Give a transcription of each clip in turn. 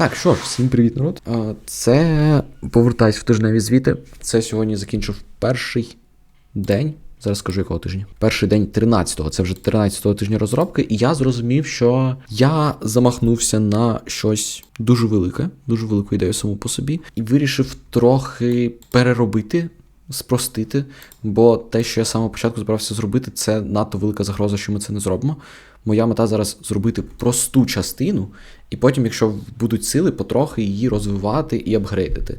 Так, що ж, всім привіт, народ. Це повертаюсь в тижневі звіти. Це сьогодні закінчив перший день. Зараз скажу якого тижня. Перший день 13-го, це вже 13-го тижня розробки, і я зрозумів, що я замахнувся на щось дуже велике, дуже велику ідею саму по собі, і вирішив трохи переробити, спростити, бо те, що я з початку збирався зробити, це надто велика загроза, що ми це не зробимо. Моя мета зараз зробити просту частину, і потім, якщо будуть сили, потрохи її розвивати і апгрейдити.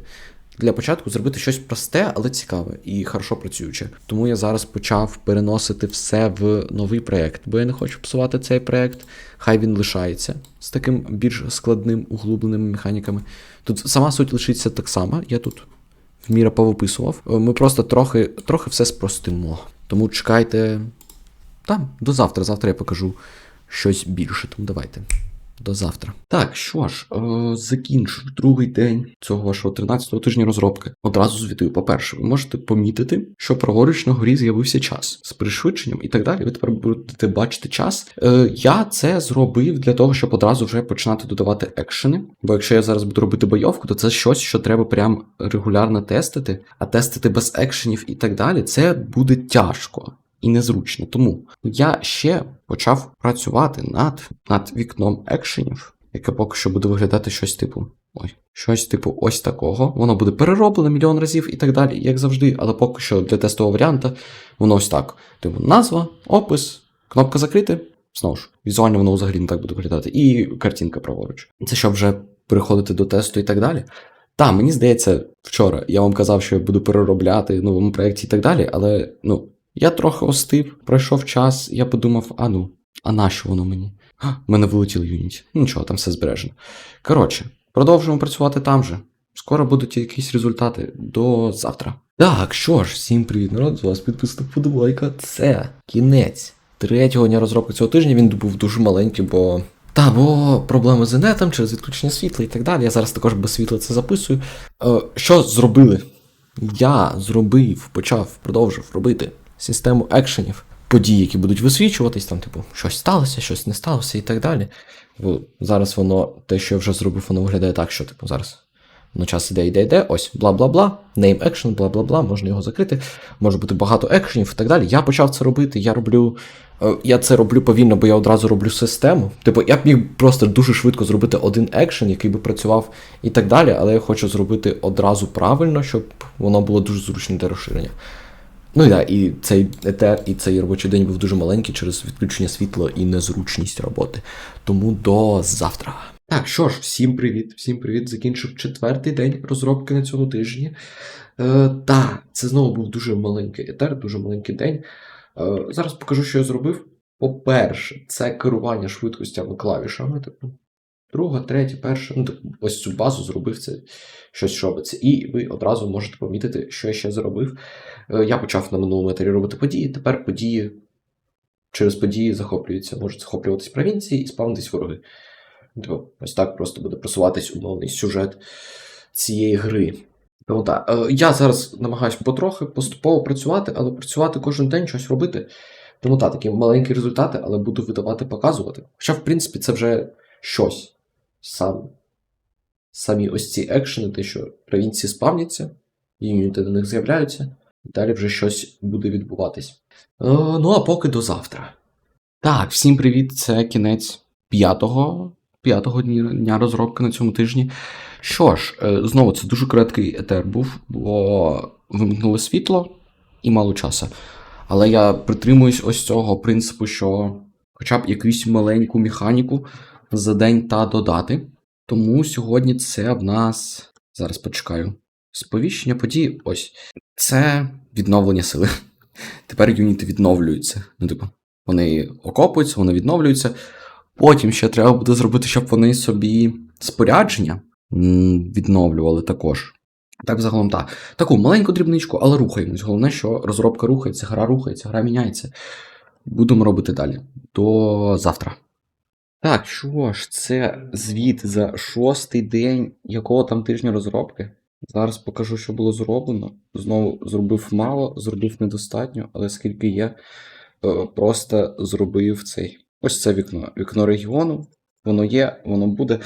Для початку зробити щось просте, але цікаве і хорошо працююче. Тому я зараз почав переносити все в новий проєкт, бо я не хочу псувати цей проєкт. Хай він лишається з таким більш складним, углубленими механіками. Тут сама суть лишиться так само. Я тут в міра повиписував. Ми просто трохи, трохи все спростимо. Тому чекайте. Там, до завтра. Завтра я покажу щось більше. Тому давайте. До завтра. Так, що ж, е, закінчив другий день цього вашого 13-го тижня розробки. Одразу звітую. По-перше, ви можете помітити, що праворуч на горі з'явився час з пришвидшенням і так далі. Ви тепер будете бачити час. Е, я це зробив для того, щоб одразу вже починати додавати екшени. Бо якщо я зараз буду робити бойовку, то це щось, що треба прям регулярно тестити, а тестити без екшенів і так далі, це буде тяжко і незручно. Тому я ще почав працювати над, над вікном екшенів, яке поки що буде виглядати щось типу. Ой, щось типу ось такого. Воно буде перероблене мільйон разів і так далі, як завжди, але поки що для тестового варіанта воно ось так. Типу, назва, опис, кнопка закрити. Знову ж, візуально воно взагалі не так буде виглядати, і картинка праворуч. Це щоб вже переходити до тесту і так далі. Та, мені здається, вчора я вам казав, що я буду переробляти в новому проєкті і так далі, але ну, я трохи остив, пройшов час, я подумав, а ну, а нащо воно мені? В мене вилетів Unity. Ну нічого, там все збережено. Коротше, продовжуємо працювати там же. Скоро будуть якісь результати до завтра. Так, що ж, всім привіт, народ, з вас підписник подобайка. Це кінець третього дня розробки цього тижня. Він був дуже маленький, бо. Та, бо проблеми з інетом через відключення світла і так далі. Я зараз також без світла це записую. Е, що зробили? Я зробив, почав, продовжив робити систему екшенів, подій, які будуть висвічуватись, там, типу, щось сталося, щось не сталося і так далі. Бо зараз воно, те, що я вже зробив, воно виглядає так, що, типу, зараз воно час іде, йде, йде, ось, бла-бла-бла, name action, бла-бла-бла, можна його закрити, може бути багато екшенів і так далі. Я почав це робити, я роблю. е, Я це роблю повільно, бо я одразу роблю систему. Типу, я б міг просто дуже швидко зробити один екшен, який би працював і так далі, але я хочу зробити одразу правильно, щоб воно було дуже зручне для розширення. Ну да, і цей етер, і цей робочий день був дуже маленький через відключення світла і незручність роботи. Тому до завтра. Так, що ж, всім привіт, всім привіт. Закінчив четвертий день розробки на цьому тижні. Е, та, це знову був дуже маленький етер, дуже маленький день. Е, зараз покажу, що я зробив. По-перше, це керування швидкостями клавішами. Типу, друга, третя, перша. Ну, так, ось цю базу зробив це щось робиться. І ви одразу можете помітити, що я ще зробив. Е, Я почав на минулому етері робити події, тепер події через події захоплюються, можуть захоплюватись провінції і спавнитись вороги. Типу, ось так просто буде просуватись умовний сюжет цієї гри. Тому так, е, я зараз намагаюся потрохи поступово працювати, але працювати кожен день, щось робити. Тому так, такі маленькі результати, але буду видавати, показувати. Хоча, в принципі, це вже щось. Сам, самі ось ці екшени, те, що провінції спавняться, юніти на них з'являються. Далі вже щось буде відбуватись. Е, ну а поки до завтра. Так, всім привіт! Це кінець п'ятого, п'ятого дня розробки на цьому тижні. Що ж, е, знову це дуже короткий етер був, бо вимкнули світло і мало часу. Але я притримуюсь ось цього принципу, що хоча б якусь маленьку механіку за день та додати. Тому сьогодні це в нас. Зараз почекаю. Сповіщення подій. Ось. Це відновлення сили. Тепер юніти відновлюються. Ну, типу, вони окопуються, вони відновлюються. Потім ще треба буде зробити, щоб вони собі спорядження відновлювали також. Так, загалом так. Таку маленьку дрібничку, але рухаємось. Головне, що розробка рухається, гра рухається, гра міняється. Будемо робити далі. До завтра. Так, що ж, це звіт за шостий день якого там тижня розробки. Зараз покажу, що було зроблено. Знову зробив мало, зробив недостатньо, але скільки є, е, просто зробив цей. Ось це вікно. Вікно регіону. Воно є, воно буде.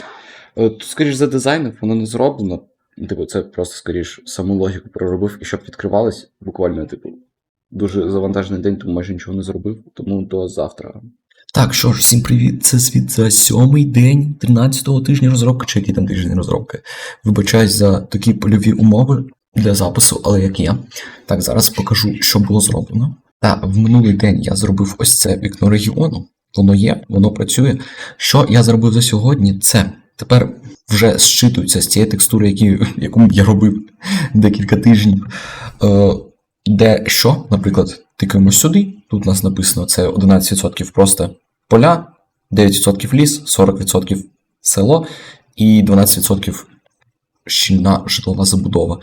Е, скоріш за дизайном, воно не зроблено. Типу, це просто скоріш саму логіку проробив, і щоб відкривалось, буквально, типу, дуже завантажений день, тому майже нічого не зробив, тому до завтра. Так, що ж, всім привіт. Це світ за сьомий день 13-го тижня розробки, чи який там тиждень розробки. Вибачаюсь за такі польові умови для запису, але як є. Так, зараз покажу, що було зроблено. Та в минулий день я зробив ось це вікно регіону. Воно є, воно працює. Що я зробив за сьогодні? Це тепер вже зчитується з цієї текстури, які, яку я робив декілька тижнів. Е, де що, наприклад, тикаємо сюди. Тут у нас написано це 11% просто поля, 9% ліс, 40% село і 12% щільна житлова забудова.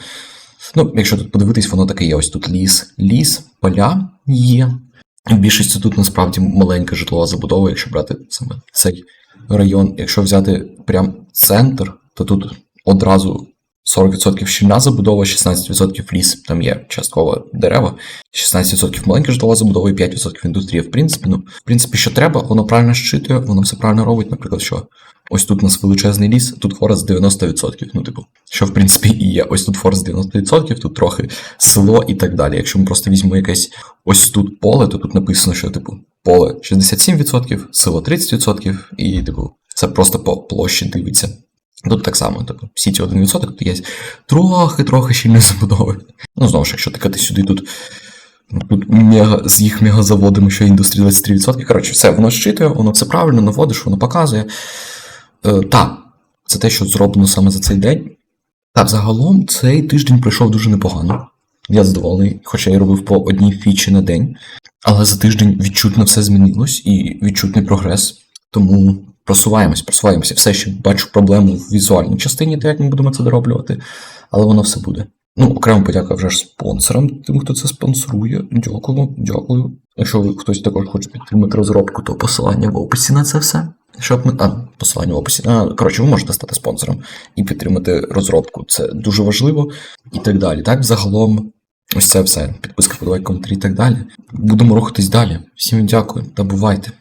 Ну, якщо тут подивитись, воно таке є. Ось тут ліс, ліс, поля є. В більшості тут насправді маленька житлова забудова, якщо брати саме цей район. Якщо взяти прям центр, то тут одразу 40% щільна забудова, 16% ліс, там є частково дерева, 16% маленька житлова забудова і 5% індустрія. В принципі, ну, в принципі, що треба, воно правильно щитує, воно все правильно робить. Наприклад, що ось тут у нас величезний ліс, тут форест 90%. Ну, типу, що в принципі і є. Ось тут форест 90%, тут трохи село і так далі. Якщо ми просто візьмемо якесь ось тут поле, то тут написано, що типу поле 67%, село 30%, і типу, це просто по площі дивиться. Тут так само, тобто всі ці 1%, тут є трохи-трохи щільної забудови. Ну, знову ж, якщо тикати сюди, тут, ну, тут мега, з їх мегазаводами, що індустрія 23%. Коротше, все, воно щитує, воно все правильно, наводиш, воно показує. Е, та, це те, що зроблено саме за цей день. Та, загалом цей тиждень пройшов дуже непогано. Я задоволений, хоча я робив по одній фічі на день. Але за тиждень відчутно все змінилось і відчутний прогрес. Тому просуваємось, просуваємося. Все ще бачу проблему в візуальній частині, де як ми будемо це дороблювати, але воно все буде. Ну, окремо подяка вже ж спонсорам, тим, хто це спонсорує. Дякую, дякую. Якщо ви хтось також хоче підтримати розробку, то посилання в описі на це все. Щоб ми. А, посилання в описі. А, коротше, ви можете стати спонсором і підтримати розробку. Це дуже важливо і так далі. Так, загалом, ось це все. Підписка, подавай коментарі і так далі. Будемо рухатись далі. Всім дякую та бувайте.